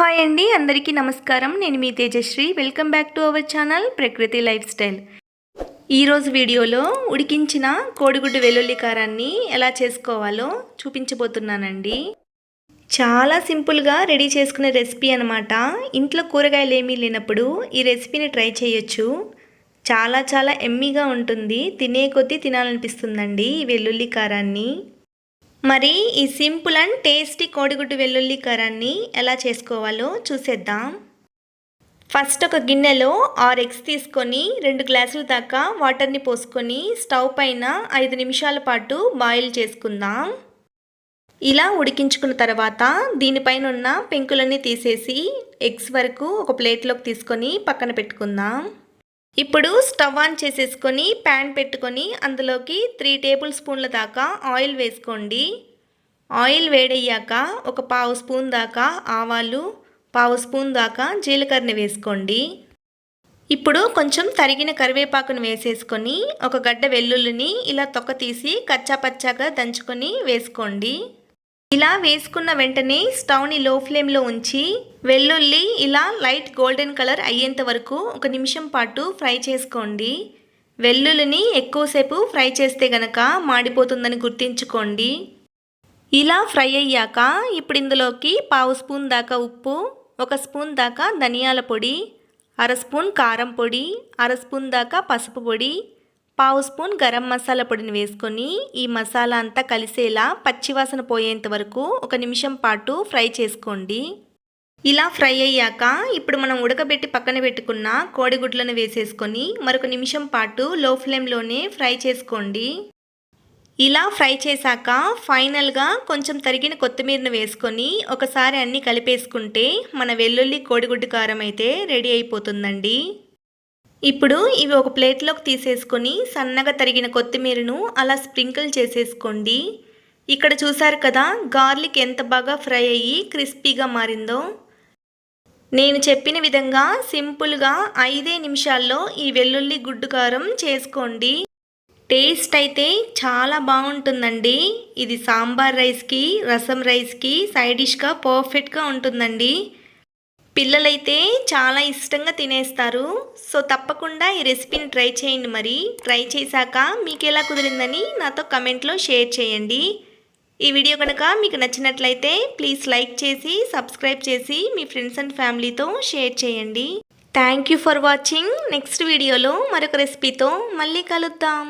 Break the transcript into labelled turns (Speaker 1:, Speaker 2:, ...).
Speaker 1: Hi అండి అందరికీ నమస్కారం. నేను మీ Tejashri. Welcome back to our channel Prakruthi lifestyle ఈరోజు వీడియోలో ఉడికించిన కోడిగుడ్డు వెల్లుల్లి కారాన్ని ఎలా చేసుకోవాలో చూపించబోతున్నానండి. చాలా సింపుల్గా రెడీ చేసుకునే రెసిపీ అనమాట ఇంట్లో కూరగాయలు ఏమీ లేనప్పుడు ఈ రెసిపీని ట్రై చేయొచ్చు. చాలా చాలా ఎమ్మీగా ఉంటుంది. తినే కొద్దీ తినాలనిపిస్తుందండి ఈ వెల్లుల్లి కారాన్ని. మరి ఈ సింపుల్ అండ్ టేస్టీ కోడిగుడ్డు వెల్లుల్లి కరాన్ని ఎలా చేసుకోవాలో చూసేద్దాం. ఫస్ట్ ఒక గిన్నెలో ఆరు ఎగ్స్ తీసుకొని రెండు గ్లాసుల దాకా వాటర్ని పోసుకొని స్టవ్ పైన ఐదు నిమిషాల పాటు బాయిల్ చేసుకుందాం. ఇలా ఉడికించుకున్న తర్వాత దీనిపైన ఉన్న పెంకులన్నీ తీసేసి ఎగ్స్ వరకు ఒక ప్లేట్లోకి తీసుకొని పక్కన పెట్టుకుందాం. ఇప్పుడు స్టవ్ ఆన్ చేసేసుకొని ప్యాన్ పెట్టుకొని అందులోకి త్రీ టేబుల్ స్పూన్ల దాకా ఆయిల్ వేసుకోండి. ఆయిల్ వేడయ్యాక ఒక పావు స్పూన్ దాకా ఆవాలు పావు స్పూన్ దాకా జీలకర్ర వేసుకోండి. ఇప్పుడు కొంచెం తరిగిన కరివేపాకును వేసేసుకొని ఒక గడ్డ వెల్లుల్లిని ఇలా తొక్క తీసి కచ్చాపచ్చాగా దంచుకొని వేసుకోండి. ఇలా వేసుకున్న వెంటనే స్టవ్ని లో ఫ్లేమ్లో ఉంచి వెల్లుల్లి ఇలా లైట్ గోల్డెన్ కలర్ అయ్యేంత వరకు ఒక నిమిషం పాటు ఫ్రై చేసుకోండి. వెల్లుల్లిని ఎక్కువసేపు ఫ్రై చేస్తే గనక మాడిపోతుందని గుర్తుంచుకోండి. ఇలా ఫ్రై అయ్యాక ఇప్పుడు ఇందులోకి పావు స్పూన్ దాకా ఉప్పు ఒక స్పూన్ దాకా ధనియాల పొడి అర స్పూన్ కారం పొడి అర స్పూన్ దాకా పసుపు పొడి పావు స్పూన్ గరం మసాలా పొడిని వేసుకొని ఈ మసాలా అంతా కలిసేలా పచ్చివాసన పోయేంత వరకు ఒక నిమిషం పాటు ఫ్రై చేసుకోండి. ఇలా ఫ్రై అయ్యాక ఇప్పుడు మనం ఉడకబెట్టి పక్కన పెట్టుకున్న కోడిగుడ్లను వేసేసుకొని మరొక నిమిషం పాటు లో ఫ్లేమ్లోనే ఫ్రై చేసుకోండి. ఇలా ఫ్రై చేశాక ఫైనల్గా కొంచెం తరిగిన కొత్తిమీరను వేసుకొని ఒకసారి అన్నీ కలిపేసుకుంటే మన వెల్లుల్లి కోడిగుడ్డు కారం అయితే రెడీ అయిపోతుందండి. ఇప్పుడు ఇవి ఒక ప్లేట్లోకి తీసేసుకొని సన్నగా తరిగిన కొత్తిమీరను అలా స్ప్రింకిల్ చేసేసుకోండి. ఇక్కడ చూసారు కదా గార్లిక్ ఎంత బాగా ఫ్రై అయ్యి క్రిస్పీగా మారిందో. నేను చెప్పిన విధంగా సింపుల్గా ఐదే నిమిషాల్లో ఈ వెల్లుల్లి గుడ్డు కారం చేసుకోండి. టేస్ట్ అయితే చాలా బాగుంటుందండి. ఇది సాంబార్ రైస్కి రసం రైస్కి సైడ్ డిష్గా పర్ఫెక్ట్గా ఉంటుందండి. పిల్లలైతే చాలా ఇష్టంగా తినేస్తారు. సో తప్పకుండా ఈ రెసిపీని ట్రై చేయండి మరి. ట్రై చేశాక మీకు ఎలా కుదిరిందని నాతో కమెంట్లో షేర్ చేయండి. ఈ వీడియో కనుక మీకు నచ్చినట్లయితే ప్లీజ్ లైక్ చేసి సబ్స్క్రైబ్ చేసి మీ ఫ్రెండ్స్ అండ్ ఫ్యామిలీతో షేర్ చేయండి. Thank you for watching. Next వీడియోలో మరొక రెసిపీతో మళ్ళీ కలుద్దాం.